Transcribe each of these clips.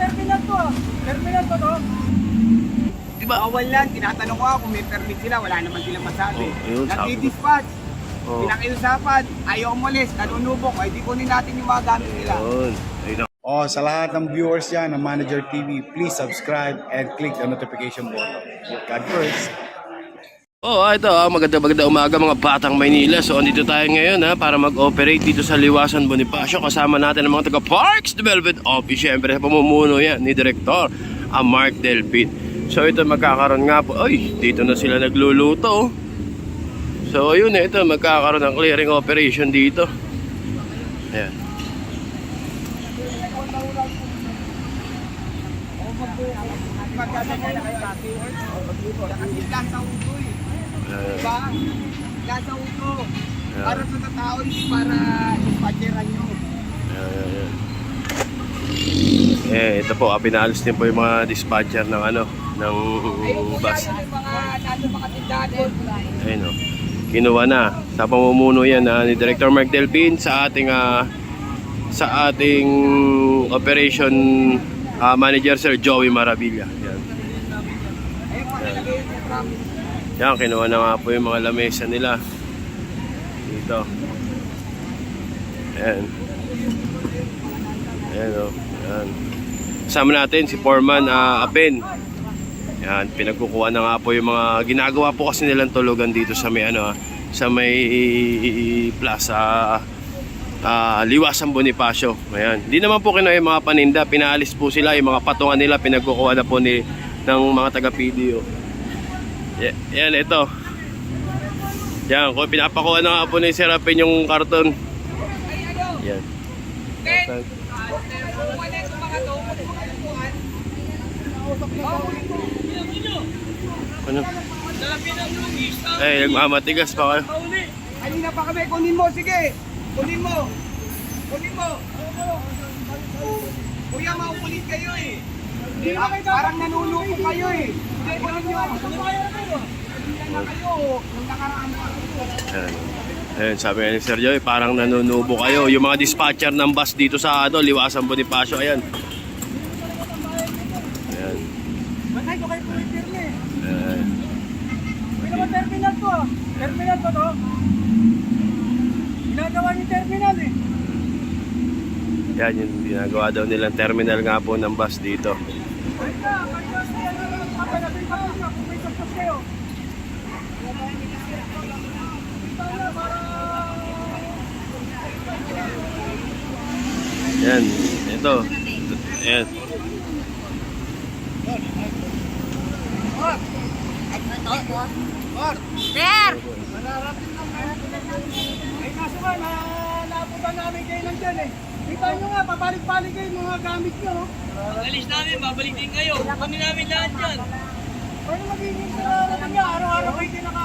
Terminal to ah. Terminal to to. Diba? Bawal lang, tinatanong ko kung may permit sila, wala naman silang masabi. Oh, ayun, sabi ko. Nag-dispatch, Oh. pinakiusapan, ayaw umalis, nanunubok, ay di kunin natin yung mga gamit nila. Ayun. Ayun. Oh, sa lahat ng viewers yan ng Manager TV, please subscribe and click the notification button. God first. Oh, ito ah, maganda maganda umaga mga batang Maynila. So andito tayo ngayon ha para mag-operate dito sa Liwasan Bonifacio. Kasama natin ang mga taga Parks Development Office. Siyempre pamumuno yan ni Director ang Mark Delpit. So ito magkakaroon nga po. Ay, dito na sila nagluluto. So ayun eh, ito magkakaroon ng clearing operation dito. Ayan. Magkasagay na kayo. Kasi eh. Diba? Lasa uto. Yeah. Para sa tao, hindi para dispatcheran nyo. Ayan, ayan, ayan. Eh, ito po, ah, pinalis din po yung mga dispatcher ng ano, ng bus. Ayun o. Kinuha na. Sa pamumuno yan ah, ni Director Mark Delpin sa ating ah, sa ating operation ah, manager Sir Joey Maravilla. Yan. Ayun po, nilagay yun sa traffic. Yan, kinuha na nga po yung mga lamesa nila. Dito. Ayan. Ayan o. Ayan. Kasama natin si Foreman ah, Apen. Yan, pinagkukuha na nga po yung mga ginagawa po kasi nilang tulugan dito sa may ano, ah, sa may plaza ah, Liwasan Bonifacio. Ayan. Hindi naman po kinuha yung mga paninda, pinaalis po sila yung mga patungan nila pinagkukuha na po ni ng mga taga PDO. Y- yan ito. Yan, kung pinapakuha na nga po ni Serapin yung karton. Yan. Karton. Lupuan. Ano? Eh, nagmamatigas pa kayo. Kanina pa kami, kunin mo, sige. Kunin mo. Kunin mo. Kuya, maukulit kayo eh. Parang nanuluko kayo eh. Hindi, kunin nyo. Hindi na kayo. Nung nakaraan pa kayo. Ayan. Sabi ni Sir Joy, parang nanunubo kayo. Yung mga dispatcher ng bus dito sa ano, Liwasan Bonifacio, ayan. Ayan. Bakit ko kayo pumitir na eh. Ayan. May naman terminal to ah. Terminal to to. Ginagawa yung terminal eh. Yan yung ginagawa daw nilang terminal nga po ng bus dito. Na, kahit na siya na lang kayo. Yan, ito. Ayan. Sir! Eh kaso nga, na, naabutan namin kayo lang dyan eh. Kita nyo nga, papalik-balik kayo mga gamit nyo. no? Alis namin, babalik din kayo. Kami namin lahat yan. Paano magiging kararating niya? Araw-araw kayo din naka,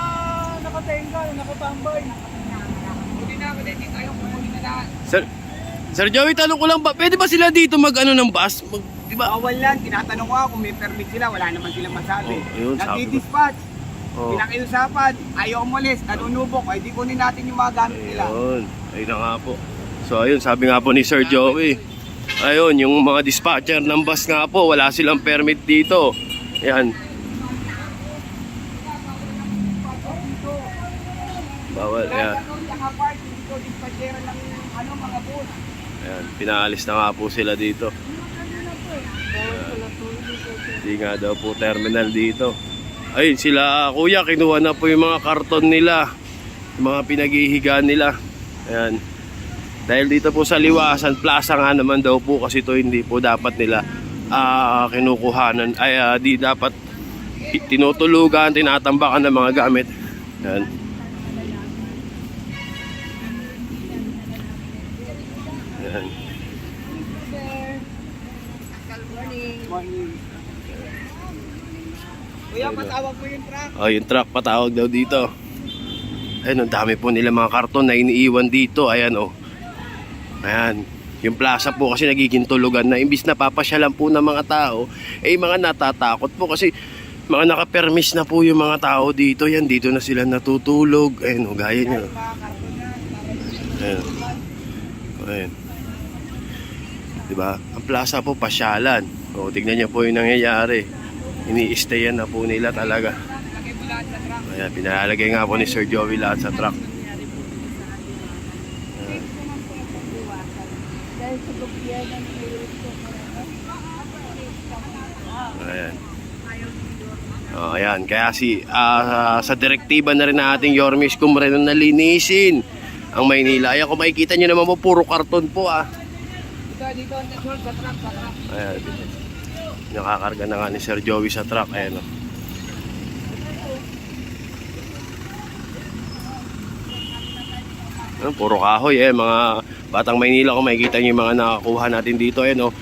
nakatenga, nakatambay. Kunin na, kunin din tayo. Kunin na lahat. Sir, Sir Joey, tanong ko lang ba, pwede ba sila dito mag-ano ng bus? Mag, di ba? Bawal lang, tinatanong ko kung may permit sila, wala naman silang masabi. Oh, ayun. Nag-dispatch, Oh. pinakiusapan, ayaw umalis, nanunubok, ay di kunin natin yung mga gamit nila. Ayun, ayun na nga po. So ayun, sabi nga po ni Sir Joey. Ayun, yung mga dispatcher ng bus nga po, wala silang permit dito. Yan. Bawal, yan. Ayan, pinaalis na nga po sila dito. Ayan. Hindi nga daw po terminal dito. Ayun, sila kuya, kinuha na po yung mga karton nila. Yung mga pinaghihigaan nila. Ayan. Dahil dito po sa Liwasan, plaza nga naman daw po kasi ito hindi po dapat nila ah kinukuhanan. Ay, ah, di dapat tinutulugan, tinatambakan ng mga gamit. Ayan. Morning. Kuya, patawag mo yung truck. Oh, yung truck patawag daw dito. Ayun, ang dami po nila mga karton na iniiwan dito. Ayan, oh. Ayan. Yung plaza po kasi nagiging tulugan na imbis na papasyalan po ng mga tao, eh mga natatakot po kasi mga nakapermis na po yung mga tao dito. Yan, dito na sila natutulog. Ayun, oh, gaya nyo. Ayun. Ayun. Diba? Ang plaza po, pasyalan. O, tignan nyo po yung nangyayari. Ini-stayan na po nila talaga. Ayan, pinalalagay nga po ni Sir Joey lahat sa truck. Dahil sa gobyerno ng Ayan. Oh, ayan. Kaya si ah, sa direktiba na rin na ating Yormis Kumre na nalinisin ang Maynila. Ayan, kung makikita nyo naman po, puro karton po ah. Dito, dito, sa truck, sa truck. Ayan. Nakakarga na nga ni Sir Joey sa truck. Ayan oh. Puro kahoy eh. Mga batang Maynila kung makikita nyo yung mga nakakuha natin dito. Ayan oh.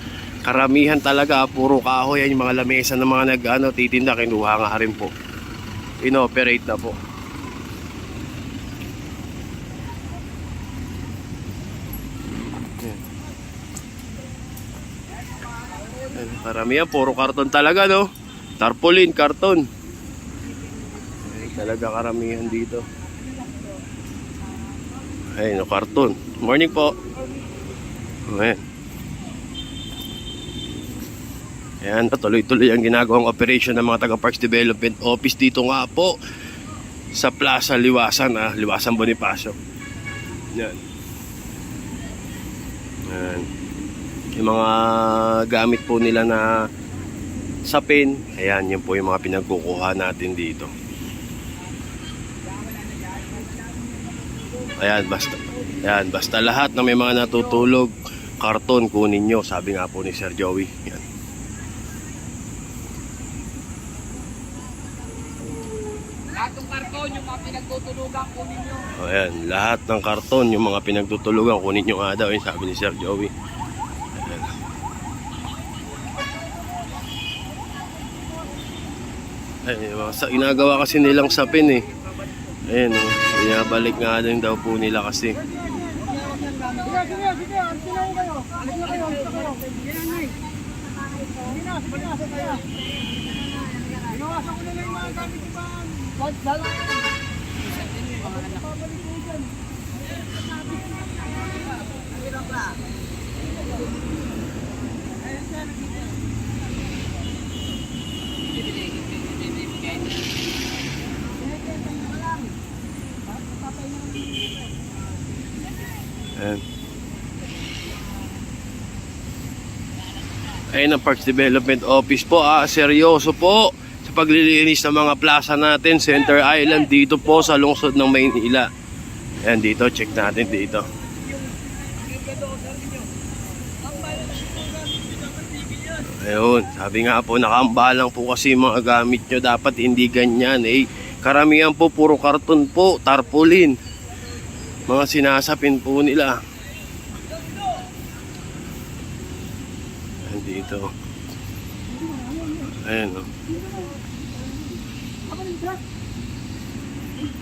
Karamihan talaga, puro kahoy. Yan yung mga lamesa ng mga nag ano, titinda. Kinuha nga rin po. Inoperate na po. Ayan, Karamihan, puro karton talaga, no? Tarpaulin, karton. Ayan, talaga karamihan dito. Ayun, no, karton. Morning po. Ayan. Ayan, tuloy-tuloy ang ginagawang operation ng mga taga Parks Development Office dito nga po sa Plaza Liwasan, ah, Liwasan Bonifacio. Yan. Yan. Yung mga gamit po nila na sapin, ayan, yun po yung mga pinagkukuha natin dito. Ayan, basta, ayan, basta lahat na may mga natutulog, karton kunin nyo, sabi nga po ni Sir Joey. Yan. Lahat ng karton, yung mga pinagtutulugan ko ninyo. O, ayan, lahat ng karton, yung mga pinagtutulugan, kunin nyo nga daw, yun sabi ni Sir Joey. Ayan. Ayan, yung mga, sa, inagawa kasi nilang sapin eh. Ayan, oh, binabalik nga din daw po nila kasi. Sige, sige, sige. Alis na kayo. Alis na kayo. Alis na kayo. Sige na, sige na, sige na. Binawasan ko na lang yung mga gamit ko ba? Ba't lalo? Babalik ko dyan. Ayan. Ayan ang Parks Development Office po. Ah, seryoso po sa paglilinis ng mga plaza natin. Center Island dito po sa lungsod ng Maynila. Ayan dito, check natin dito. Ayun, sabi nga po, nakaambalang po kasi mga gamit nyo. Dapat hindi ganyan. Eh, karamihan po, puro karton po, tarpaulin mga sinasapin po nila. Andito. Ayan o.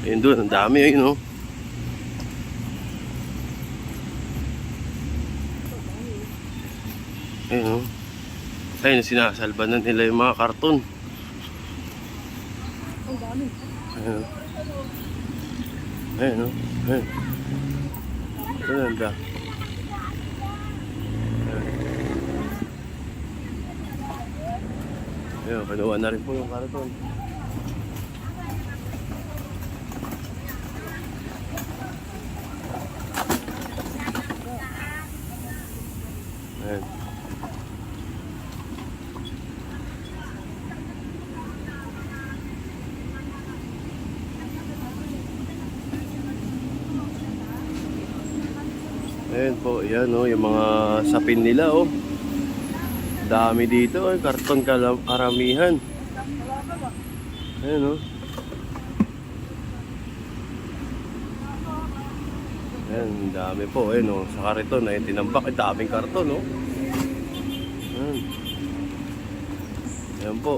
Ayun doon, ang dami ayun o. Ayun o. Ayun, sinasalba na nila yung mga karton. Ayun o. Ayun o. Ayun. Ito na, ang da. Ayun, kinuha na rin po yung karton. Ayan. Ayan oh, yung mga sapin nila oh. Dami dito, eh, karton karamihan. Ayan oh. Ayan, dami po, ayan oh. Sa kariton, ayun, tinambak, ay daming karton oh. Ayan. Ayan po.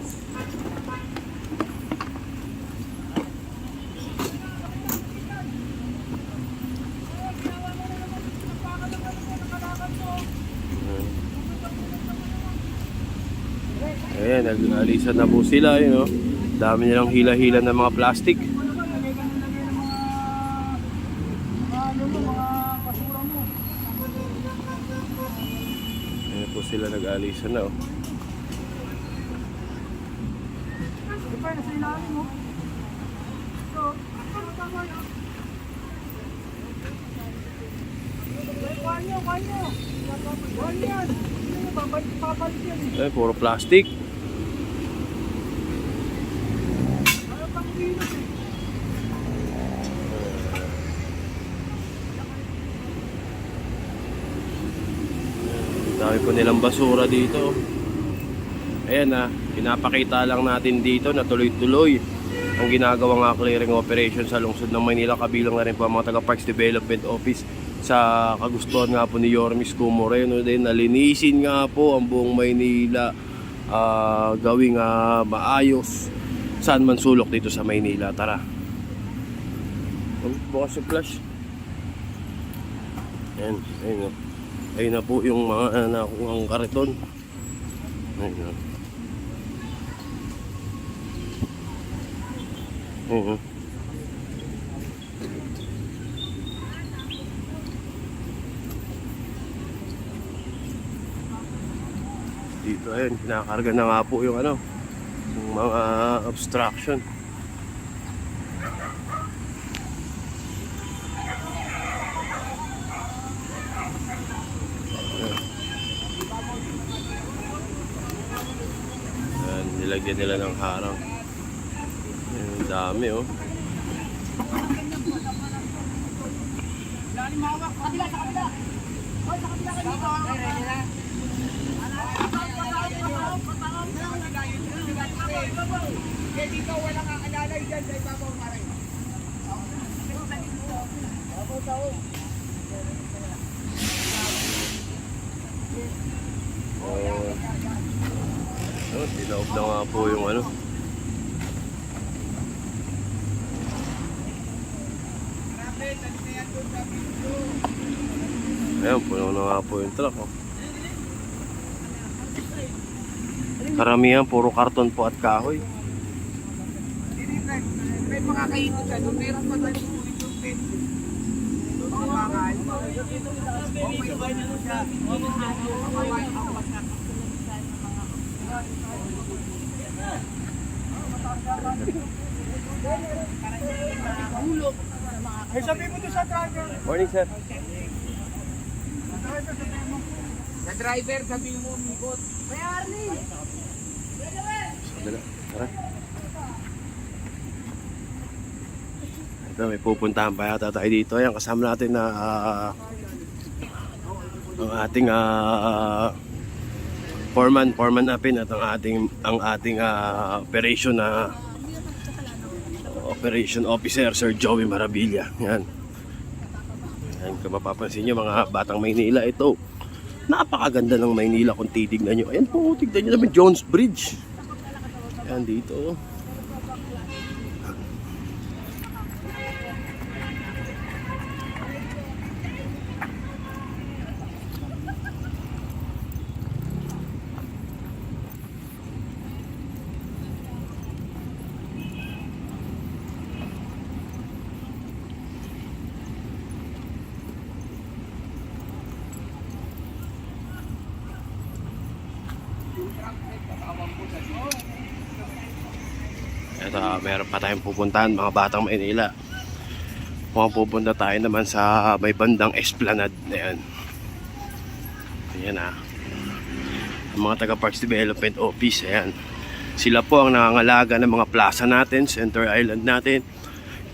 Ayan, nag-alisan na po sila, yun, oh. Dami nilang hila-hila ng mga plastic. Ano ba, lagay ka ng lagay ng mga... mga ano mo, mga basura mo. Ayan po sila nag-aalisan na oh. Di ba, nasa ilalim mo. So, ano tama yun? Eh, kuhaan nyo, kuhaan nyo. Kuhaan nyo yan. Hindi nyo, babalik, babalik yan eh. Ayan, puro plastic. Ano pang kilos eh. Po nilang basura dito. Ayan na, pinapakita lang natin dito na tuloy-tuloy ang ginagawang nga clearing operation sa lungsod ng Maynila. Kabilang na rin po mga taga Parks Development Office sa kagustuhan nga po ni Yormis Moreno din. Nalinisin nga po ang buong Maynila ah, gawing ah, maayos. Saan man sulok dito sa Maynila tara. Oh, bukas yung flash. Ayan, ayun na. Ayun na po yung mga uh, nakuhang kariton. Ayun na. Ayun na. Dito ayun, kinakarga na nga po yung ano, yung mga obstruction. Nilagyan nila ng harang. Ang dami oh. Dito walang aalalay dyan sa ibabaw maray. Oh. Oh, dilaw na nga po yung ano. Ayan, puno na nga po yung truck. Oh. Karamihan, puro karton po at kahoy. May mga kaikot dyan, nung meron pa tayo yung pet. Mga bakal. O may bahay na siya. Na Eh, sabi mo doon sa driver. Morning, sir. Sa driver, sabi mo umikot. Dala, tara. Ito, may pupuntahan pa yata tayo dito. Ayan, kasama natin na ah, ang ating ah, foreman, foreman apin at ang ating ang ating ah, operation na operation officer Sir Joey Marabilla. Yan. Yan, kung mapapansin nyo mga batang Maynila ito. Napakaganda ng Maynila kung titignan nyo. Ayan po, tignan nyo naman Jones Bridge. Ayan dito. Ito, meron pa tayong pupuntahan mga batang Maynila. Mukhang pupunta tayo naman sa may bandang Esplanade na yan. Ayan ah. Ang mga taga Parks Development Office, ayan. Sila po ang nangangalaga ng mga plaza natin, Center Island natin.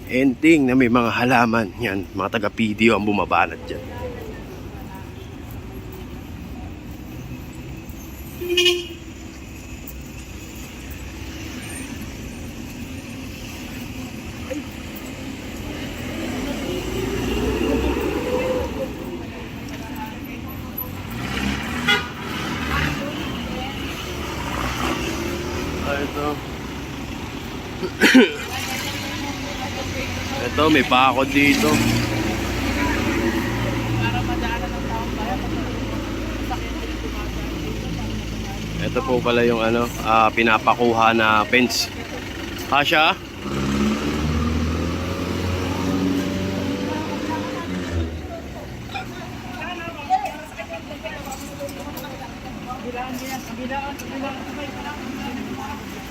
Ending na may mga halaman. Yan, mga taga PDO ang bumabanat dyan. Ah, ito. Ito, may pakod dito. Ito po pala yung ano, ah, pinapakuha na fence. Asya?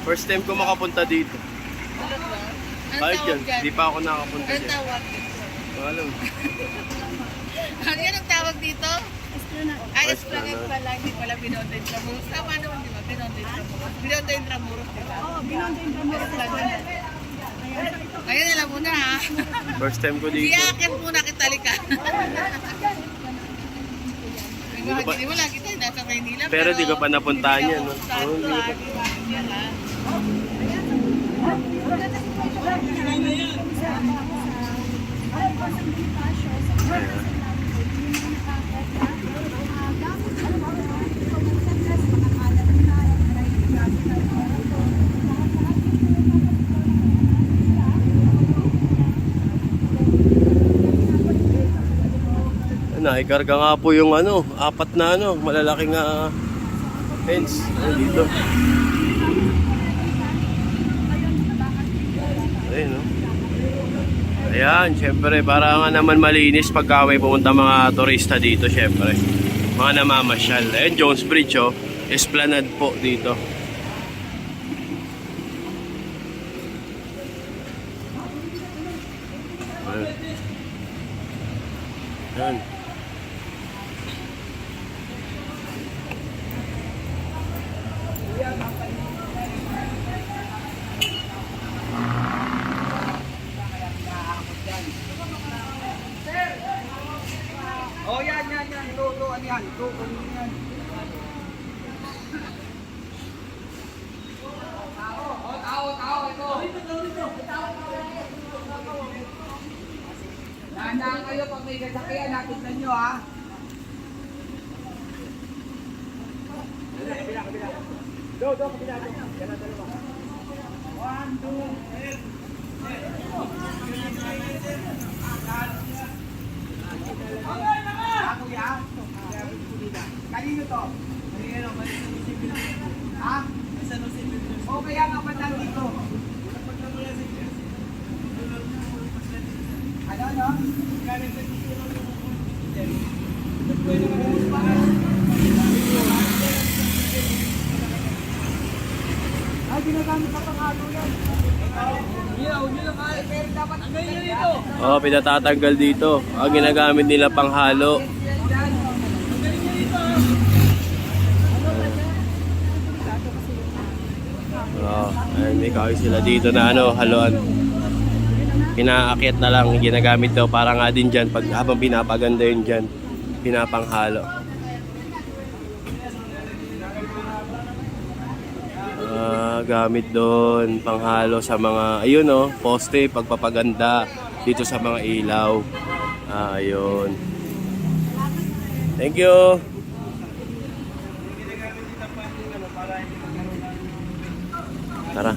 First time ko makapunta dito. Tawag yan, dyan? di pa ako nakapunta Ang dyan. tawag? Alam. Ano yan ang tawag dito? Ay, Esplanade. Esplanade pala, hindi pala Binondo Intramuros. Tama naman, di ba? Binondo Intramuros. Binondo Intramuros, di ba? Oo, Binondo Intramuros. Ayun, alam mo na ha. First time ko dito. Siyakin muna kita lika. Hindi ko pa- Hindi mo lang kita, nasa Maynila. Pero di ko pa napuntahan hindi yan, no? Oo, hindi ko pa- to, ah, di ba? Yan? Naikarga nga po yung ano, apat na ano, malalaking ah, fence. Ayun, dito. Ayun, no? Ayan, syempre, para nga naman malinis pagka may pumunta mga turista dito, syempre. Mga namamasyal. Ayun, Jones Bridge, oh. Esplanade po dito. Ayun. Ayun. Oh, yan, yan, yan. Ito, ito, ano yan? Ito, ano yan? Oh, tao, tao, ito. Dahan-dahan kayo pag may kasakyan, natin nyo ha. Ha, kuya? Kanino to? Ha? O kaya nga ba't nandito? Ano, ano? Ay, ginagamit sa pangalo yan. Yeah, huwag nyo lang kaya. Pero dapat ang ganyan dito. Oh, pinatatanggal dito. Ang ginagamit nila panghalo. Oh, may kahoy sila dito na ano, haluan. Pinaakyat na lang, ginagamit daw para nga din dyan, pag habang pinapaganda yun dyan, pinapanghalo. Ah, gamit doon, panghalo sa mga, ayun oh, poste, pagpapaganda dito sa mga ilaw. Ah, ayun. Thank you. Tara.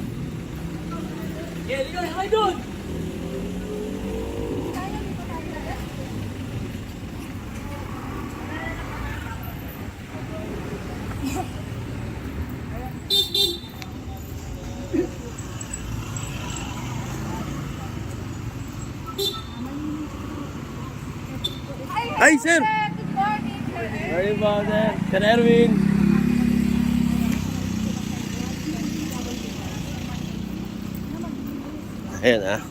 Ay, sir! Good morning, sir. Sorry po, sir. Sir Erwin. Ayan ah.